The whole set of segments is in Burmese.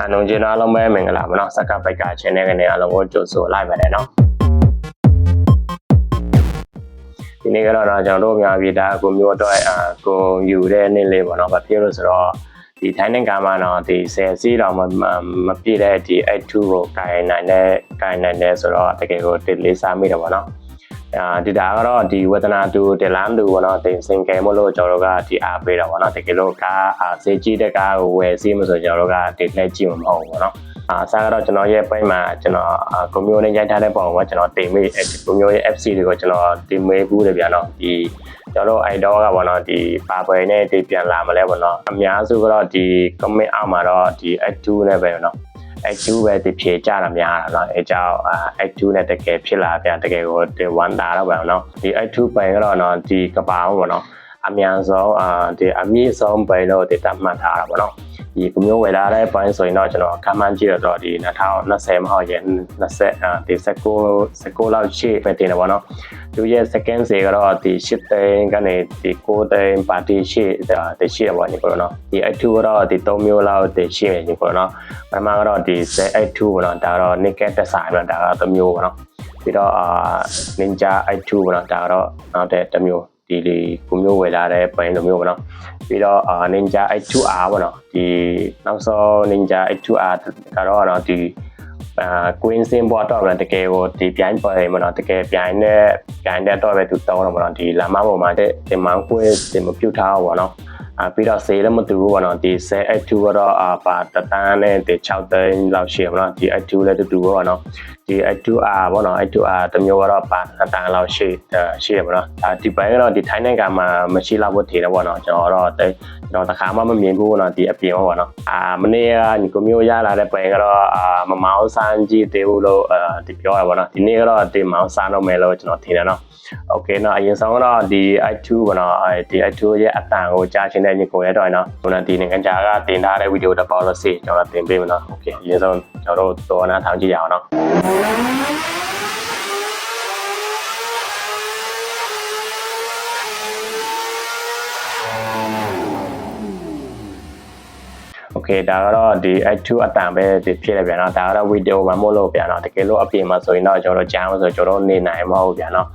အလုံးကျင်းအားလုံးပဲမင်္ဂလာပါနော်စကပိုက်က channel ကနေအားလုံးကိုကြိုဆိုလိုက်ပါတယ်နော်ဒီနေ့ကတော့တော့ကျွန်တော်တို့အများကြီးဒါကိုမျိုးတော့အကိုယူတဲ့နေ့လေးပေါ့နော်ဘာဖြစ်လို့ဆိုတော့ဒီထိုင်းနိုင်ငံမှာတော့ဒီဆယ်စီးတော့မမပြည့်တဲ့ဒီ X2 ကိုကင်နိုင်တဲ့ကင်နိုင်တဲ့ဆိုတော့တကယ်ကိုတစ်လေးစားမိတယ်ပေါ့နော် အာဒီဒါကတော့ဒီဝေဒနာတူတလမ်းတူပေါ့နော်တင်စင်ကဲမလို့ကျွန်တော်တို့ကဒီအားပေးတော့ပေါ့နော်တကယ်လို့ကားအားစေးကြီးတဲ့ကားကိုဝယ်စီးမဆိုကျွန်တော်တို့ကဒီလက်ကြည့်မှာမဟုတ်ဘူးပေါ့နော်အာစားကတော့ကျွန်တော်ရဲ့ပိုင်းမှာကျွန်တော်ကွန်ပျူတာနဲ့ရိုက်ထားတဲ့ပုံကကျွန်တော်တင်မိကွန်ပျူတာရဲ့ FC တွေကိုကျွန်တော်တင်မေးဘူးတယ်ဗျာနော်ဒီကျွန်တော်တို့ idol ကပေါ့နော်ဒီပါပွဲနဲ့ဒီပြန်လာမလဲပေါ့နော်အများစုကတော့ဒီ comment အောက်မှာတော့ဒီ X2 နဲ့ပဲနော် X2 ပဲဒီဖြေကြတာများတာเนาะအဲကြောင့် X2 နဲ့တကယ်ဖြစ်လာပြန်တကယ်ကိုဒီ1တာတော့ပဲเนาะဒီ X2 ပိုင်ကတော့เนาะဒီကပောင်းပေါ့เนาะအများဆုံးအာဒီအမြင့်ဆုံးပိုင်လို့ဒီတတ်မှတ်ထားတာပေါ့เนาะဒီကမျိုးဝယ်လာတဲ့ပိုင်းဆိုရင်တော့ကျွန်တော်ကမှန်းကြည့်တော့ဒီ2020မဟုတ်ရင်20အာဒီ19 19လောက်ရှိပဲတင်တယ်ပေါ့နော် သူရဲ့ second စေကတော့ဒီ8သိန်းကနေဒီ9သိန်းပါတီရှိတဲ့ရှိရပါညီကိုနော်ဒီ i2 ကတော့ဒီ3မျိုးလောက်တရှိနေညီကိုနော်ပထမကတော့ဒီ i2 ပေါ့နော်ဒါတော့ naked design ပေါ့ဒါကတော့တစ်မျိုးပေါ့နော်ပြီးတော့အာ ninja i2 ပေါ့နော်ဒါကတော့နောက်တဲ့တစ်မျိုးဒီလေကိုမျိုးဝယ်လာတဲ့ပိုင်းလိုမျိုးပေါ့နော်ပြီးတော့အာ ninja i2r ပေါ့နော်ဒီနောက်ဆုံး ninja i2r ကတော့တော့ဒီ အာ queen sim ပေါ်တော့ဗျာတကယ်ကိုဒီပြိုင်ပေါ်မနော်တကယ်ပြိုင်တဲ့ပြိုင်တဲ့တော့ပဲသူတောင်းတော့မနော်ဒီလာမပေါ်မှာတဲ့ဒီမောင်းကွေးဒီမပြုတ်ထားဘောနော်အာပြီးတော့ဆေးလည်းမတူဘူးပေါ့နော်ဒီ10 X2 ကတော့အာပါတတန်းနဲ့ဒီ6သိန်းလောက်ရှိရပါတော့ဒီ X2 လည်းတူတူပေါ့နော် ဒီ X2R ပေါ့နော် X2R တစ်မျိုးကတော့ပါတတန်းလောက်ရှိရှိရပါတော့ဒါဒီပိုင်းကတော့ဒီထိုင်းနိုင်ငံမှာမရှိလောက်ဖို့ထင်တယ်ပေါ့နော်ကျွန်တော်တော့ကျွန်တော်တခါမှမမြင်ဘူးပေါ့နော်ဒီအပြင်ပေါ့နော်အာမနေ့ကညီကိုမျိုးရလာတဲ့ပိုင်းကတော့အာမမောင်းစမ်းကြည့်သေးဘူးလို့အာဒီပြောရပါတော့ဒီနေ့ကတော့ဒီမောင်းစမ်းတော့မယ်လို့ကျွန်တော်ထင်တယ်နော်โอเคเนาะအရင်ဆုံးတော့ဒီ i2 ပေါ့နော်အဲဒီ i2 ရဲ့အတန်ကိုကြားချင်းတဲ့ညီကိုရဲ့တော့เนาะဟိုနော်ဒီနိုင်ငံခြားကတင်ထားတဲ့ဗီဒီယိုတစ်ပေါက်လို့စေကျွန်တော်တင်ပေးမယ်เนาะโอเคအရင်ဆုံးကျွန်တော်တို့တော်နာထောင်ကြည့်ရအောင်เนาะ โอเคဒါကတော့ဒီ i2 အတန်ပဲဒီဖြစ်နေပြန်เนาะဒါကတော့ဗီဒီယိုမှာမို့လို့ပြန်เนาะတကယ်လို့အပြင်မှာဆိုရင်တော့ကျွန်တော်တို့ကြားအောင်ဆိုကျွန်တော်တို့နေနိုင်မဟုတ်ပြန်เนาะ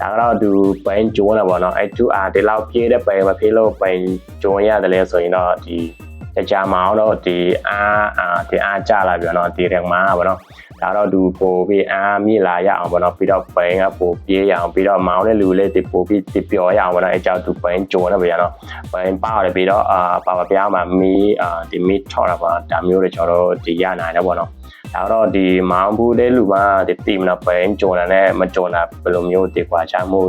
ဒါကတော့သူပိန်ကျိုးနေပါတော့ i2r ဒီလောက်ပြေးတဲ့ပိန်မဖြစ်လို့ပိန်ကျိုးရတယ်လဲဆိုရင်တော့ဒီ ကြကြမအောင်တော့ဒီအားအာဒီအားကြလာပြန်တော့ဒီရက်မှာပါတော့ဒါတော့သူပို့ပြီးအားမြည်လာရအောင်ပေါ့နော်ပြီးတော့ပိန်ကပို့ပြေးရအောင်ပြီးတော့မောင်းတဲ့လူလေးဒီပို့ပြီးဒီပျော်ရအောင်ပေါ့နော်အဲကြောင့်သူပိန်ကျိုးနေပြန်တော့ပိန်ပါရတယ်ပြီးတော့အာပါပါပြားမှာမီးအာဒီမီးထော်တာပါဒါမျိုးတွေကျွန်တော်တို့ဒီရနိုင်တယ်ပေါ့နော်ဒါတော့ဒီမောင်းဘူးတဲ့လူမှဒီတီမနော်ပိန်ကျိုးတာနဲ့မကျိုးတာဘယ်လိုမျိုးဒီကွာချမှု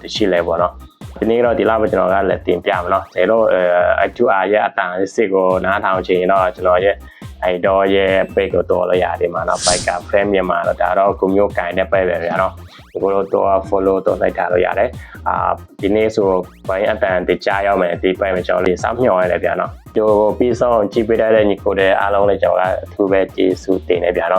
တရှိလဲပေါ့နော် ဒီနေ့တော့ဒီလောက်ပဲကျွန်တော်ကလည်းတင်ပြမယ်နော်ဒါတော့အဲ I2R ရဲ့အတန်စစ်ကိုနားထောင်ချင်တော့ကျွန်တော်ရဲ့အဲ့တော့ရဲ့ page ကိုတော့လို့ရတယ်မှာနော် bike က frame မြန်မာတော့ဒါတော့ကိုမျိုးကင်တဲ့ page ပဲဗျာနော်ဒီကိုတော့ follow တော့လိုက်တာလို့ရတယ်အာဒီနေ့ဆိုဘိုင်းအတန်တကြားရောက်မယ်ဒီ page မှာကျွန်တော်လေးစောင့်မျှော်ရတယ်ဗျာနော်ကြိုပြီးဆုံးကြည့်ပေးတဲ့ညီကိုတဲ့အားလုံးလည်းကျွန်တော်ကအထူးပဲကျေးဇူးတင်နေဗျာနော်